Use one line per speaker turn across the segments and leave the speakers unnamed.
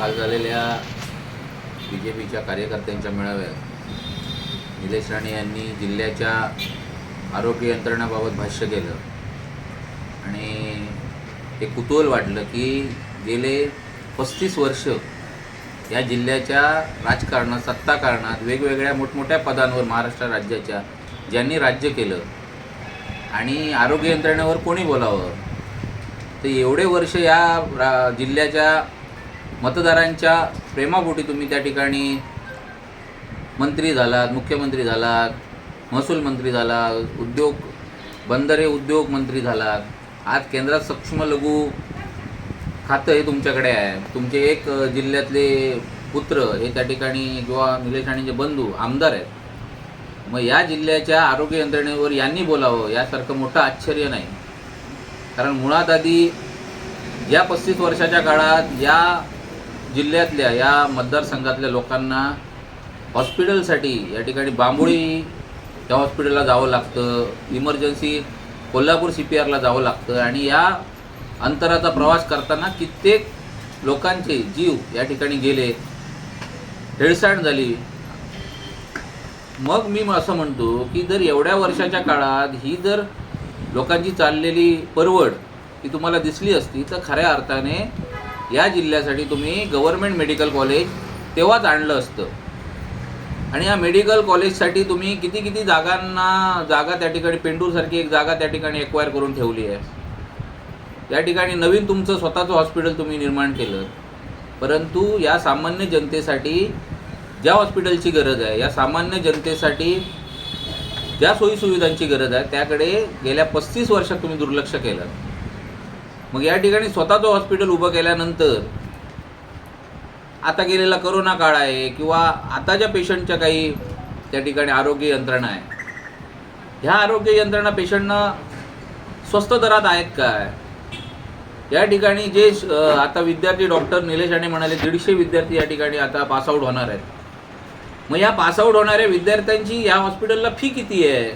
काल झालेल्या B J पीच्या कार्यकर्त्यांच्या मेळाव्यात निलेश राणे यांनी जिल्ह्याच्या आरोग्य यंत्रणाबाबत भाष्य केलं. आणि हे कुतूहल वाटलं की गेले पस्तीस वर्ष या जिल्ह्याच्या राजकारणात सत्ताकारणात वेगवेगळ्या मोठमोठ्या पदांवर महाराष्ट्र राज्याच्या ज्यांनी राज्य केलं आणि आरोग्य यंत्रणेवर कोणी बोलावं? तर एवढे वर्ष या रा जिल्ह्याच्या मतदारांच्या प्रेमापोटी तुम्ही त्या ठिकाणी मंत्री झालात मुख्यमंत्री झालात महसूल मंत्री झालात उद्योग बंदरे उद्योग मंत्री झालात. आज केंद्रात सूक्ष्म लघु खातं हे तुमच्याकडे आहे. तुमचे एक जिल्ह्यातले पुत्र हे त्या ठिकाणी किंवा निलेश राणेंचे बंधू आमदार आहेत. मग या जिल्ह्याच्या आरोग्य यंत्रणेवर यांनी बोलावं यासारखं मोठं आश्चर्य नाही. कारण मुळात आधी या पस्तीस वर्षाच्या काळात या जिल्ह्यातल्या या मतदारसंघातल्या लोकांना हॉस्पिटलसाठी या ठिकाणी बांबोळी त्या हॉस्पिटलला जावं लागतं इमर्जन्सी कोल्हापूर सी पी आरला जावं लागतं आणि या अंतराचा प्रवास करताना कित्येक लोकांचे जीव या ठिकाणी गेले हेळसांड झाली. मग मी असं म्हणतो की जर एवढ्या वर्षाच्या काळात ही जर लोकांची चाललेली परवड ही तुम्हाला दिसली असती तर खऱ्या अर्थाने या जिल्ह्यासाठी तुम्ही गव्हर्मेंट मेडिकल कॉलेज तेव्हाच आणलं असतं. आणि या मेडिकल कॉलेजसाठी तुम्ही किती किती जागांना जागा त्या ठिकाणी पेंडूरसारखी एक जागा त्या ठिकाणी एक्वायर करून ठेवली आहे. त्या ठिकाणी नवीन तुमचं स्वतःचं हॉस्पिटल तुम्ही निर्माण केलं. परंतु या सामान्य जनतेसाठी ज्या हॉस्पिटलची गरज आहे या सामान्य जनतेसाठी ज्या सोयीसुविधांची गरज आहे त्याकडे गेल्या पस्तीस वर्षात तुम्ही दुर्लक्ष केलं. मग या ठिकाणी स्वतःचं हॉस्पिटल उभं केल्यानंतर आता गेलेला करोना काळ आहे किंवा आताच्या पेशंटच्या काही त्या ठिकाणी आरोग्य यंत्रणा आहे. ह्या आरोग्य यंत्रणा पेशंटना स्वस्त दरात आहेत काय? या ठिकाणी जे आता विद्यार्थी डॉक्टर निलेश राणे म्हणाले दीडशे विद्यार्थी या ठिकाणी आता पासआउट होणार आहेत. मग या पासआउट होणाऱ्या विद्यार्थ्यांची या हॉस्पिटलला फी किती आहे?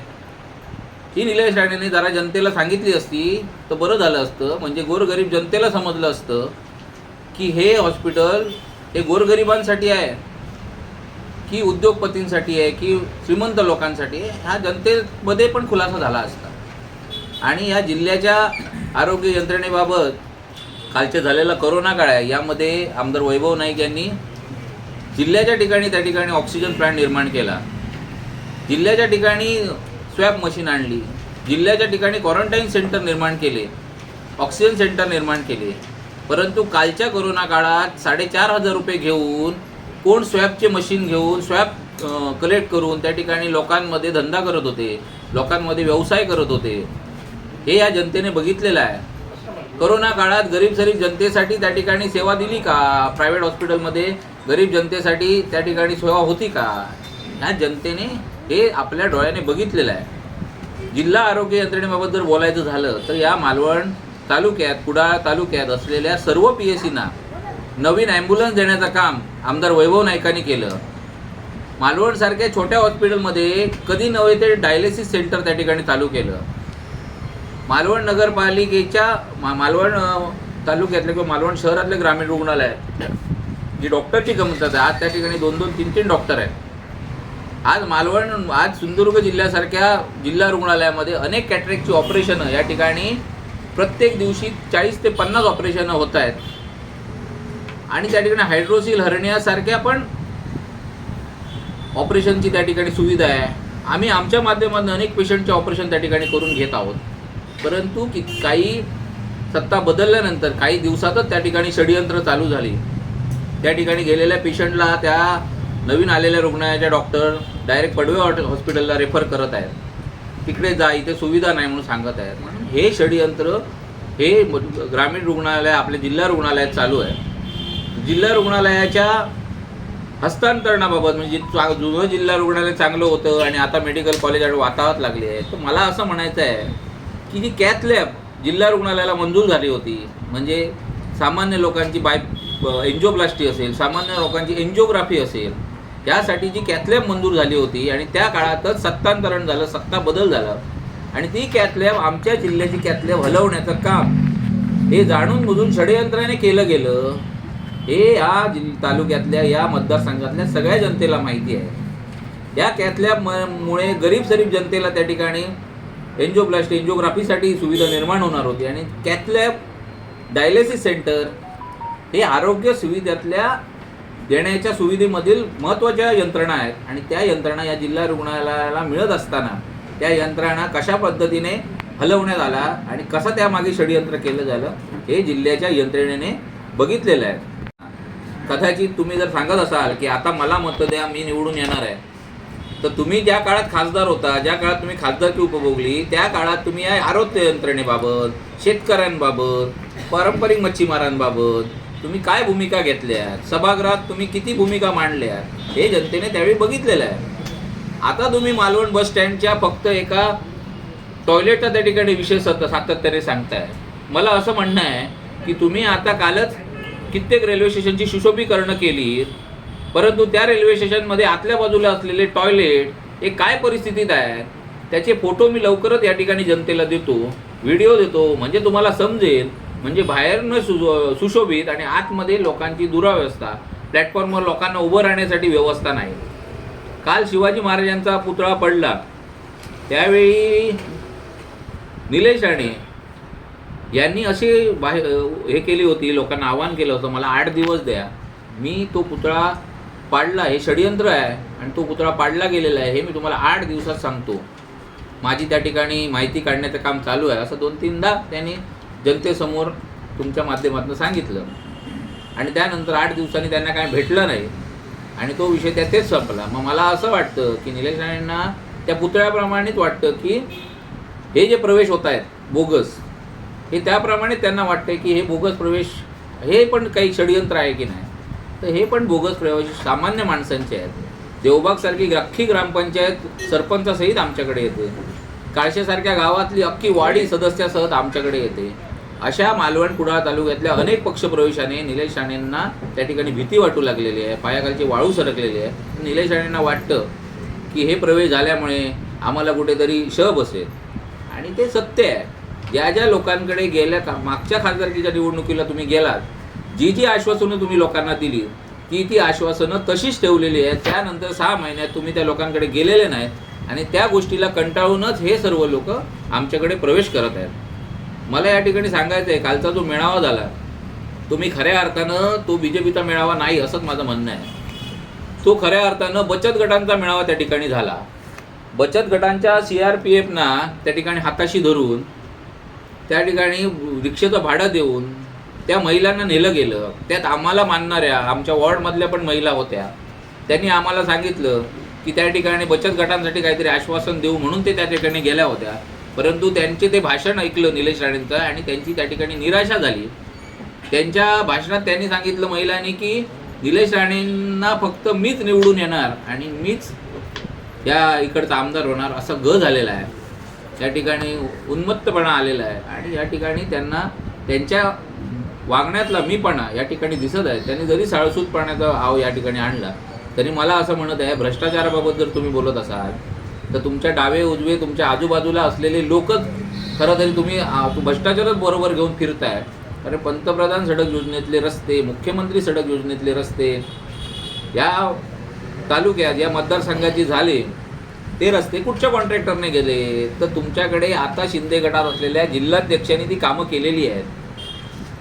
ही निलेश राणेने जरा जनतेला सांगितली असती तर बरं झालं असतं. म्हणजे गोरगरीब जनतेला समजलं असतं की हे हॉस्पिटल हे गोरगरिबांसाठी आहे की उद्योगपतींसाठी आहे की श्रीमंत लोकांसाठी आहे ह्या जनतेमध्ये पण खुलासा झाला असता. आणि या जिल्ह्याच्या आरोग्य यंत्रणेबाबत कालच्या झालेला करोना काळ आहे यामध्ये आमदार वैभव नाईक यांनी जिल्ह्याच्या ठिकाणी त्या ठिकाणी ऑक्सिजन प्लांट निर्माण केला. जिल्ह्याच्या ठिकाणी स्वॅब मशीन आणली. जिल्ह्याच्या ठिकाणी क्वारंटाईन सेंटर निर्माण केले. ऑक्सिजन सेंटर निर्माण केले. परंतु कालच्या कोरोना काळात साडेचार हजार रुपये घेऊन कोण स्वॅबचे मशीन घेऊन स्वॅब कलेक्ट करून त्या ठिकाणी लोकांमध्ये धंदा करत होते. लोकांमध्ये व्यवसाय करत होते. हे या जनतेने बघितलेलं आहे. करोना काळात गरीब सरीब जनतेसाठी त्या ठिकाणी सेवा दिली का? प्रायव्हेट हॉस्पिटलमध्ये गरीब जनतेसाठी त्या ठिकाणी सेवा होती का? ह्या जनतेने हे आपल्या डोळ्याने बघितलेलं आहे. जिल्हा आरोग्य यंत्रणेबाबत जर बोलायचं झालं तर या मालवण तालुक्यात कुडाळ तालुक्यात असलेल्या सर्व पी एस सीना नवीन ॲम्ब्युलन्स देण्याचं काम आमदार वैभव नाईकांनी केलं. मालवणसारख्या छोट्या हॉस्पिटलमध्ये कधी नव्हे ते डायलिसिस सेंटर त्या ठिकाणी चालू केलं. मालवण नगरपालिकेच्या मा मालवण तालुक्यातले किंवा मालवण शहरातले ग्रामीण रुग्णालय जी डॉक्टरची कमतरता आहे आज त्या ठिकाणी दोन दोन तीन तीन डॉक्टर आहेत. आज मालवण आज सिंधुदुर्ग जिल्ह्यासारख्या जिल्हा रुग्णालयामध्ये अनेक कॅटरेकची ऑपरेशनं या ठिकाणी प्रत्येक दिवशी चाळीस ते पन्नास ऑपरेशनं होत आहेत. आणि त्या ठिकाणी हायड्रोसिल हरण्यासारख्या पण ऑपरेशनची त्या ठिकाणी सुविधा आहे. आम्ही आमच्या माध्यमातून अनेक पेशंटचे ऑपरेशन त्या ठिकाणी करून घेत आहोत. परंतु कि काही सत्ता बदलल्यानंतर काही दिवसातच त्या ठिकाणी षडयंत्र चालू झाली. त्या ठिकाणी गेलेल्या पेशंटला त्या नवीन आलेल्या रुग्णालयाच्या डॉक्टर डायरेक्ट पडवे हॉट- हॉस्पिटलला रेफर करत आहेत. तिकडे जा इथे सुविधा नाही म्हणून सांगत आहेत. म्हणून हे षडयंत्र हे ग्रामीण रुग्णालय आपल्या जिल्हा रुग्णालयात चालू आहे. जिल्हा रुग्णालयाच्या हस्तांतरणाबाबत म्हणजे जुनं जिल्हा रुग्णालय चांगलं होतं आणि आता मेडिकल कॉलेज वातावत लागले आहे. तर मला असं म्हणायचं आहे की जी कॅथ लॅब जिल्हा रुग्णालयाला मंजूर झाली होती म्हणजे सामान्य लोकांची बाय एन्जिओप्लास्टी असेल सामान्य लोकांची एन्जिओग्राफी असेल यासाठी जी कॅथलॅब मंजूर झाली होती आणि त्या काळातच सत्तांतरण झालं सत्ता बदल झाला. आणि ती कॅथलॅब आमच्या जिल्ह्याची कॅथलॅब हलवण्याचं काम हे जाणून बुजून षडयंत्राने केलं गेलं. हे या जिल तालुक्यातल्या या मतदारसंघातल्या सगळ्या जनतेला माहिती आहे. या कॅथल्या मुळे गरीब सरीब जनतेला त्या ठिकाणी एन्जोप्लास्ट एन्जिओग्राफीसाठी सुविधा निर्माण होणार होती. आणि कॅथलॅब डायलिसिस सेंटर हे आरोग्य सुविधेतल्या देण्याच्या सुविधेमधील महत्त्वाच्या यंत्रणा आहेत. आणि त्या यंत्रणा या जिल्हा रुग्णालयाला मिळत असताना त्या यंत्रणा कशा पद्धतीने हलवण्यात आला आणि कसं त्यामागे षडयंत्र केलं झालं हे जिल्ह्याच्या यंत्रणेने बघितलेलं आहे. कदाचित तुम्ही जर सांगत असाल की आता मला मतं द्या मी निवडून येणार आहे. तर तुम्ही ज्या काळात खासदार होता ज्या काळात तुम्ही खासदारकी उपभोगली त्या काळात तुम्ही या आरोग्य यंत्रणेबाबत शेतकऱ्यांबाबत पारंपरिक मच्छीमारांबाबत तुम्ही काय भूमिका घेतल्या? सभागृहात तुम्ही किती भूमिका मांडल्या? हे जनतेने त्यावेळी बघितलेलं आहे. आता तुम्ही मालवण बस स्टँडच्या फक्त एका टॉयलेटचा त्या ठिकाणी विषय सत सातत्याने सांगताय. मला असं म्हणणं आहे की तुम्ही आता कालच कित्येक रेल्वे स्टेशनची सुशोभीकरणं केली परंतु त्या रेल्वे स्टेशनमध्ये आतल्या बाजूला असलेले टॉयलेट हे काय परिस्थितीत आहे? त्याचे फोटो मी लवकरच या ठिकाणी जनतेला देतो व्हिडिओ देतो म्हणजे तुम्हाला समजेल म्हणजे बाहेरनं सु सुशोभित आणि आतमध्ये लोकांची दुरावस्था प्लॅटफॉर्मवर लोकांना उभं राहण्यासाठी व्यवस्था नाही. काल शिवाजी महाराजांचा पुतळा पडला. त्यावेळी निलेश राणे यांनी अशी बाहेर हे केली होती लोकांना आवाहन केलं होतं मला आठ दिवस द्या. मी तो पुतळा पाडला हे षडयंत्र आहे आणि तो पुतळा पाडला गेलेला आहे हे मी तुम्हाला आठ दिवसात सांगतो. माझी त्या ठिकाणी माहिती काढण्याचं काम चालू आहे. असं दोन तीनदा त्यांनी जनतेसमोर तुमच्या माध्यमातून सांगितलं. आणि त्यानंतर आठ दिवसांनी त्यांना काय भेटलं नाही. आणि तो विषय त्याथेच संपला. मग मला असं वाटतं की निलेश राणेंना त्या पुतळ्याप्रमाणेच वाटतं की हे जे प्रवेश होत आहेत बोगस हे त्याप्रमाणे त्यांना वाटतं की हे बोगस प्रवेश हे पण काही षडयंत्र आहे की नाही? तर हे पण बोगस प्रवेश सामान्य माणसांचे आहेत. देवबागसारखी अख्खी ग्रामपंचायत सरपंचासहित आमच्याकडे येते. काळशेसारख्या गावातली अख्खी वाडी सदस्यासहित आमच्याकडे येते. अशा मालवण कुडाळ तालुक्यातल्या अनेक पक्षप्रवेशाने निलेश राणेंना त्या ठिकाणी भीती वाटू लागलेली आहे पायाखालची वाळू सरकलेली आहे. निलेश राणेंना वाटतं की हे प्रवेश झाल्यामुळे आम्हाला कुठेतरी श बसेल आणि ते सत्य आहे. ज्या ज्या लोकांकडे गेल्या का मागच्या खासदारकीच्या निवडणुकीला तुम्ही गेलात जी जी आश्वासनं तुम्ही लोकांना दिली ती ती आश्वासनं तशीच ठेवलेली आहेत. त्यानंतर सहा महिन्यात तुम्ही त्या लोकांकडे गेलेले नाहीत आणि त्या गोष्टीला कंटाळूनच हे सर्व लोक आमच्याकडे प्रवेश करत आहेत. मला या ठिकाणी सांगायचं आहे कालचा जो मेळावा झाला तुम्ही खऱ्या अर्थानं तो बी जे पीचा मेळावा नाही असंच माझं म्हणणं आहे. तो खऱ्या अर्थानं बचत गटांचा मेळावा त्या ठिकाणी झाला. बचत गटांच्या सी आर पी एफना त्या ठिकाणी हाताशी धरून त्या ठिकाणी रिक्षेचं भाडं देऊन त्या महिलांना नेलं गेलं. त्यात आम्हाला मानणाऱ्या आमच्या वॉर्डमधल्या पण महिला होत्या. त्यांनी आम्हाला सांगितलं की त्या ठिकाणी बचत गटांसाठी काहीतरी आश्वासन देऊ म्हणून ते त्या ठिकाणी गेल्या होत्या. परंतु त्यांचे ते भाषण ऐकलं निलेश राणेंचं आणि त्यांची त्या ठिकाणी निराशा झाली. त्यांच्या भाषणात त्यांनी सांगितलं महिलांनी की निलेश राणेंना फक्त मीच निवडून येणार आणि मीच या इकडचा आमदार होणार असा ग झालेला आहे. त्या ठिकाणी उन्मत्तपणा आलेला आहे आणि या ठिकाणी त्यांना त्यांच्या वागण्यातला मीपणा या ठिकाणी दिसत आहे. त्यांनी जरी साळसूतपणाचा आव या ठिकाणी आणला तरी मला असं म्हणत आहे भ्रष्टाचाराबाबत जर तुम्ही बोलत असाल तर तुमच्या डावे उजवे तुमच्या आजूबाजूला असलेले लोकच खरं तरी तुम्ही भ्रष्टाचारच बरोबर घेऊन फिरताय. कारण पंतप्रधान सडक योजनेतले रस्ते मुख्यमंत्री सडक योजनेतले रस्ते या तालुक्यात या मतदारसंघाची झाले ते रस्ते कुठच्या कॉन्ट्रॅक्टरने गेले? तर तुमच्याकडे आता शिंदे गटात असलेल्या जिल्हाध्यक्षांनी ती कामं केलेली आहेत.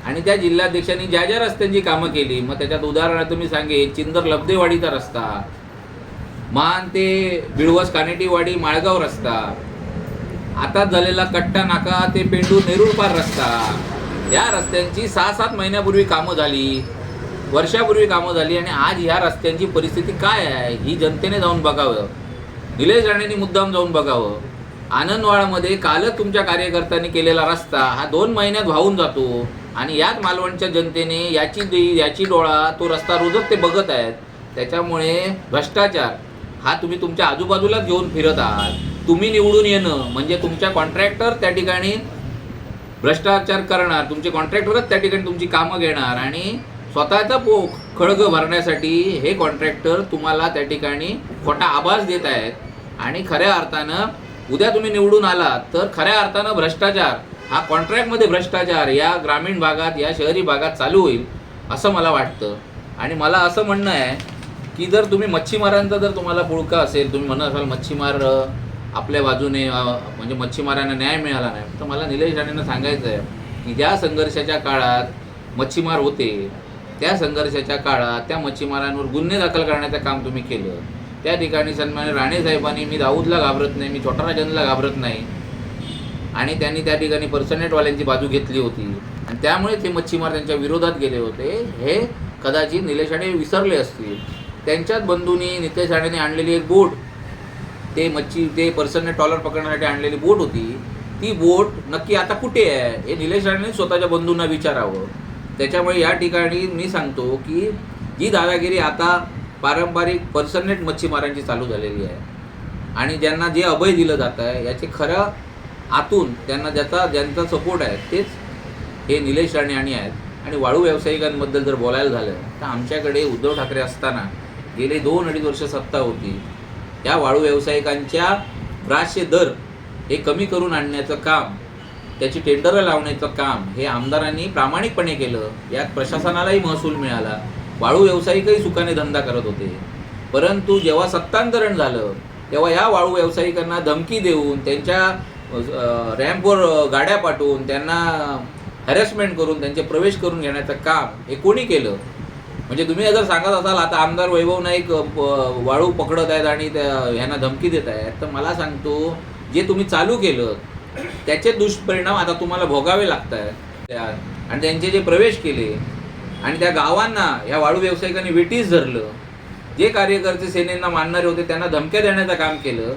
आणि त्या जिल्हाध्यक्षांनी ज्या ज्या रस्त्यांची कामं केली मग त्याच्यात उदाहरणार्थ मी सांगेन चिंदर लब्धेवाडीचा रस्ता मान ते बिळवस कानेटीवाडी माळगाव रस्ता. आता झालेला कट्टा नाका ते पेंडू नेरूळ पार रस्ता. या रस्त्यांची सहा सात महिन्यापूर्वी कामं झाली. वर्षापूर्वी कामं झाली आणि आज ह्या रस्त्यांची परिस्थिती काय आहे ही जनतेने जाऊन बघावं. निलेश राणेंनी मुद्दाम जाऊन बघावं. आनंदवाडामध्ये कालच तुमच्या कार्यकर्त्यांनी केलेला रस्ता हा दोन महिन्यात वाहून जातो. आणि याच मालवणच्या जनतेने याची याची डोळा तो रस्ता रोजच ते बघत आहेत. त्याच्यामुळे भ्रष्टाचार हा तुम्ही तुमच्या आजूबाजूलाच घेऊन फिरत आहात. तुम्ही निवडून येणं म्हणजे तुमच्या कॉन्ट्रॅक्टर त्या ठिकाणी भ्रष्टाचार करणार तुमचे कॉन्ट्रॅक्टरच त्या ठिकाणी तुमची कामं घेणार आणि स्वतःचा पो खळग भरण्यासाठी हे कॉन्ट्रॅक्टर तुम्हाला त्या ठिकाणी खोटा आभास देत आहेत. आणि खऱ्या अर्थानं उद्या तुम्ही निवडून आलात तर खऱ्या अर्थानं भ्रष्टाचार हा कॉन्ट्रॅक्टमध्ये भ्रष्टाचार या ग्रामीण भागात या शहरी भागात चालू होईल असं मला वाटतं. आणि मला असं म्हणणं आहे की जर तुम्ही मच्छीमारांचा जर तुम्हाला पुळका असेल तुम्ही म्हणत असाल मच्छीमार आपल्या बाजूने म्हणजे मच्छीमारांना न्याय मिळाला नाही. तर मला निलेश राणेंना सांगायचं आहे की ज्या संघर्षाच्या काळात मच्छीमार होते त्या संघर्षाच्या काळात त्या मच्छीमारांवर गुन्हे दाखल करण्याचं काम तुम्ही केलं. त्या ठिकाणी सन्मान राणे साहेबांनी मी दाऊदला घाबरत नाही मी छोटा राजनला घाबरत नाही. आणि त्यांनी त्या ठिकाणी पर्सनेटवाल्यांची बाजू घेतली होती. आणि त्यामुळे ते मच्छीमार त्यांच्या विरोधात गेले होते. हे कदाचित निलेश राणे विसरले असतील. त्यांच्याच बंधूंनी नितेश राणेने आणलेली एक बोट ते मच्छी ते पर्सनने टॉलर पकडण्यासाठी आणलेली बोट होती. ती बोट नक्की आता कुठे आहे? हे निलेश राणेने स्वतःच्या बंधूंना विचारावं. त्याच्यामुळे या ठिकाणी मी सांगतो की जी दादागिरी आता पारंपरिक पर्सनेट मच्छीमारांची चालू झालेली आहे. आणि ज्यांना जे अभय दिलं जात आहे याचे खरं आतून त्यांना ज्याचा ज्यांचा सपोर्ट आहे तेच हे निलेश राणे आणि आहेत. आणि वाळू व्यावसायिकांबद्दल जर बोलायला झालं तर आमच्याकडे उद्धव ठाकरे असताना गेले दोन अडीच वर्ष सत्ता होती. या वाळू व्यावसायिकांच्या ब्राशचे दर हे कमी करून आणण्याचं काम त्याची टेंडरं लावण्याचं काम हे आमदारांनी प्रामाणिकपणे केलं. यात प्रशासनालाही महसूल मिळाला. वाळू व्यावसायिकही सुखाने धंदा करत होते. परंतु जेव्हा सत्तांतरण झालं तेव्हा या वाळू व्यावसायिकांना धमकी देऊन त्यांच्या रॅम्पवर गाड्या पाठवून त्यांना हॅरेसमेंट करून त्यांचे प्रवेश करून घेण्याचं काम हे कोणी केलं? म्हणजे तुम्ही जर सांगत असाल आता आमदार वैभव नाईक वाळू पकडत आहेत आणि त्या ह्यांना धमकी देत आहेत तर मला सांगतो जे तुम्ही चालू केलं त्याचे दुष्परिणाम आता तुम्हाला भोगावे लागत आहेत आणि त्यांचे जे प्रवेश केले आणि त्या गावांना या वाळू व्यावसायिकांनी वेटीस धरलं जे कार्यकर्ते सेनेंना मानणारे होते त्यांना धमक्या देण्याचं काम केलं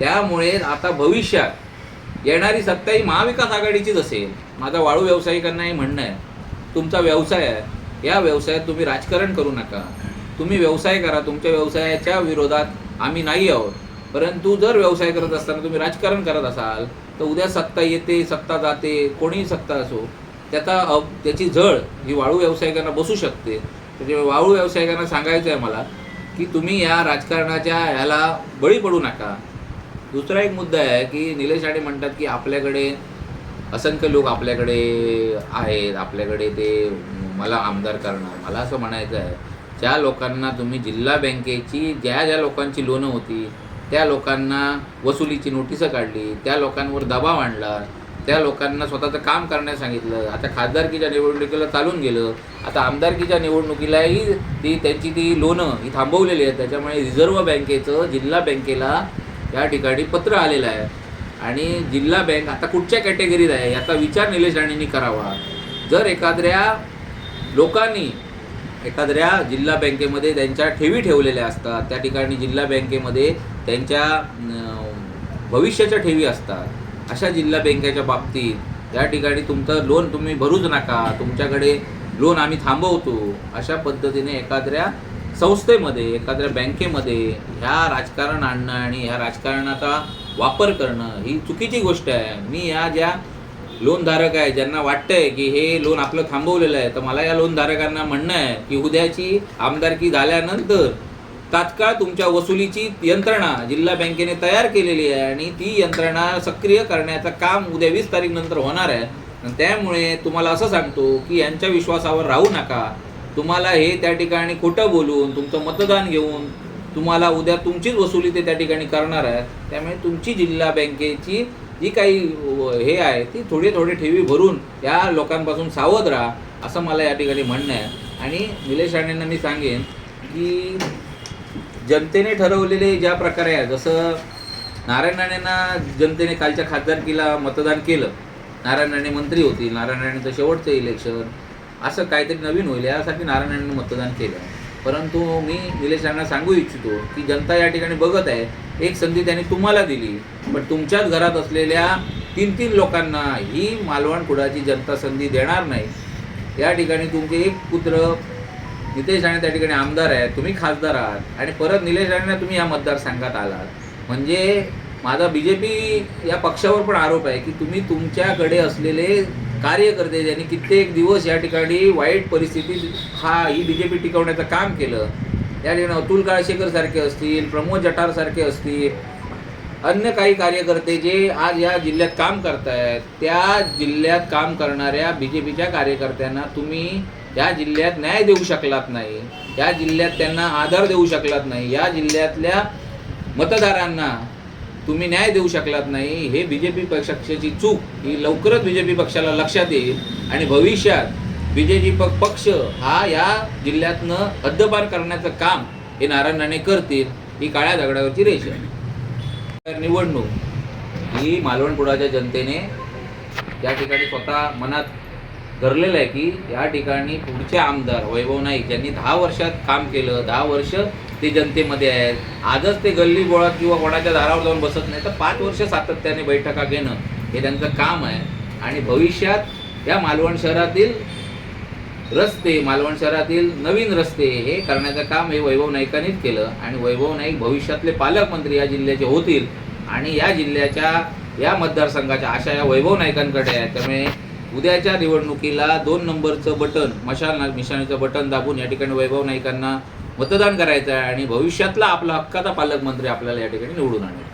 त्यामुळे आता भविष्यात येणारी सत्ता ही महाविकास आघाडीचीच असेल. माझा वाळू व्यावसायिकांनाही म्हणणं आहे तुमचा व्यवसाय आहे या व्यवसायात तुम्ही राजकारण करू नका. तुम्ही व्यवसाय करा तुमच्या व्यवसायाच्या विरोधात आम्ही नाही आहोत. परंतु जर व्यवसाय करत असताना तुम्ही राजकारण करत असाल तर उद्या सत्ता येते सत्ता जाते कोणीही सत्ता असो त्याचा अ- त्याची झळ ही वाळू व्यावसायिकांना बसू शकते. त्याच्यामुळे वाळू व्यावसायिकांना सांगायचं आहे मला की तुम्ही या राजकारणाच्या ह्याला बळी पडू नका. दुसरा एक मुद्दा आहे की निलेश राणे म्हणतात की आपल्याकडे असंख्य लोक आपल्याकडे आहेत आपल्याकडे ते मला आमदार करणार. मला असं म्हणायचं आहे ज्या लोकांना तुम्ही जिल्हा बँकेची ज्या ज्या लोकांची लोनं होती त्या लोकांना वसुलीची नोटिसं काढली त्या लोकांवर दबाव आणला त्या लोकांना स्वतःचं काम करण्यास सांगितलं आता खासदारकीच्या निवडणुकीला चालून गेलं आता आमदारकीच्या निवडणुकीलाही ती त्यांची ती लोनं ही थांबवलेली आहेत. त्याच्यामुळे रिझर्व्ह बँकेचं जिल्हा बँकेला या ठिकाणी पत्र आलेलं आहे. आणि जिल्हा बँक आता कुठच्या कॅटेगरीत आहे याचा विचार निलेश राणेंनी करावा. जर एखाद्या लोकांनी एखाद्या जिल्हा बँकेमध्ये त्यांच्या ठेवी ठेवलेल्या असतात. त्या ठिकाणी जिल्हा बँकेमध्ये त्यांच्या भविष्याच्या ठेवी असतात. अशा जिल्हा बँकेच्या बाबतीत त्या ठिकाणी तुमचं लोन तुम्ही भरूच नका. तुमच्याकडे लोन आम्ही थांबवतो. अशा पद्धतीने एखाद्या संस्थेमध्ये एखाद्या बँकेमध्ये ह्या राजकारण आणणं आणि ह्या राजकारणाचा वापर करणं ही चुकीची गोष्ट आहे. मी या ज्या लोनधारक आहे ज्यांना वाटतंय की हे लोन आपलं थांबवलेलं आहे तर मला या लोनधारकांना म्हणणं आहे की उद्याची आमदारकी झाल्यानंतर तात्काळ तुमच्या वसुलीची यंत्रणा जिल्हा बँकेने तयार केलेली आहे आणि ती यंत्रणा सक्रिय करण्याचं काम उद्या वीस तारीख नंतर होणार आहे. आणि त्यामुळे तुम्हाला असं सांगतो की यांच्या विश्वासावर राहू नका. तुम्हाला हे त्या ठिकाणी खोटं बोलून तुमचं मतदान घेऊन तुम्हाला उद्या तुमचीच वसुली ते त्या ठिकाणी करणार आहे त्यामुळे तुमची जिल्हा बँकेची जी काही हे आहे ती थोडे थोडे ठेवी भरून या लोकांपासून सावध राहा असं मला या ठिकाणी म्हणणं आहे. आणि निलेश राणेंना मी सांगेन की जनतेने ठरवलेले ज्या प्रकारे आहे जसं नारायण राणेंना जनतेने कालच्या खासदारकीला मतदान केलं नारायण राणे मंत्री होतील नारायण राणेचं शेवटचं इलेक्शन असं काहीतरी नवीन होईल यासाठी नारायण राणेंनी मतदान केलं. परंतु मी निलेश राणा सांगू इच्छितो की जनता या ठिकाणी बघत आहे. एक संधी त्यांनी तुम्हाला दिली. पण तुमच्याच घरात असलेल्या तीन तीन लोकांना ही मालवण कुडाची जनता संधी देणार नाही. या ठिकाणी तुमचे एक पुत्र नितेश राणे त्या ठिकाणी आमदार आहेत. तुम्ही खासदार आहात. आणि परत निलेश राणेंना तुम्ही या मतदारसंघात आलात. म्हणजे माझा बी जे पी या पक्षावर पण आरोप आहे की तुम्ही तुमच्याकडे असलेले कार्यकर्ते ज्यांनी कित्येक दिवस या ठिकाणी वाईट परिस्थितीत हा ही बी जे पी टिकवण्याचं काम केलं. या ठिकाणी अतुल काळशेकर सारखे असतील प्रमोद जठार सारखे असतील अन्य काही कार्यकर्ते जे आज या जिल्ह्यात काम करतायत त्या जिल्ह्यात काम करणाऱ्या बी जे पीच्या कार्यकर्त्यांना तुम्ही या जिल्ह्यात न्याय देऊ शकलात नाही या जिल्ह्यात त्यांना आधार देऊ शकलात नाही या जिल्ह्यातल्या मतदारांना तुम्ही न्याय देऊ शकलात नाही हे बी जे पी पक्षाची चूक. ही लवकरच बी जे पी पक्षाला लक्षात येईल आणि भविष्यात बी जे पी पक्ष हा या जिल्ह्यातनं हद्दपार करण्याचं काम हे नारायण राणे करतील ही काळ्या दगडावरची रेष आहे. तर निवडणूक ही मालवणपुराच्या जनतेने या ठिकाणी स्वतः मनात धरलेलं आहे की या ठिकाणी पुढचे आमदार वैभव नाईक ज्यांनी दहा वर्षात काम केलं दहा वर्ष ते जनतेमध्ये आहेत. आजच ते गल्ली गोळात किंवा कोणाच्या दारावर जाऊन बसत नाही तर पाच वर्ष सातत्याने बैठका घेणं हे त्यांचं काम आहे. आणि भविष्यात या मालवण शहरातील रस्ते मालवण शहरातील नवीन रस्ते हे करण्याचं काम हे वैभव नाईकांनीच केलं. आणि वैभव नाईक भविष्यातले पालकमंत्री या जिल्ह्याचे होतील. आणि या जिल्ह्याच्या या मतदारसंघाच्या आशा या वैभव नाईकांकडे आहे त्यामुळे उद्याच्या निवडणुकीला दोन नंबरचं बटन मशाल मिशाणीचं बटन दाबून या ठिकाणी वैभव नाईकांना मतदान करायचं आहे आणि भविष्यातला आपला हक्काचा पालकमंत्री आपल्याला या ठिकाणी निवडून आणायचा.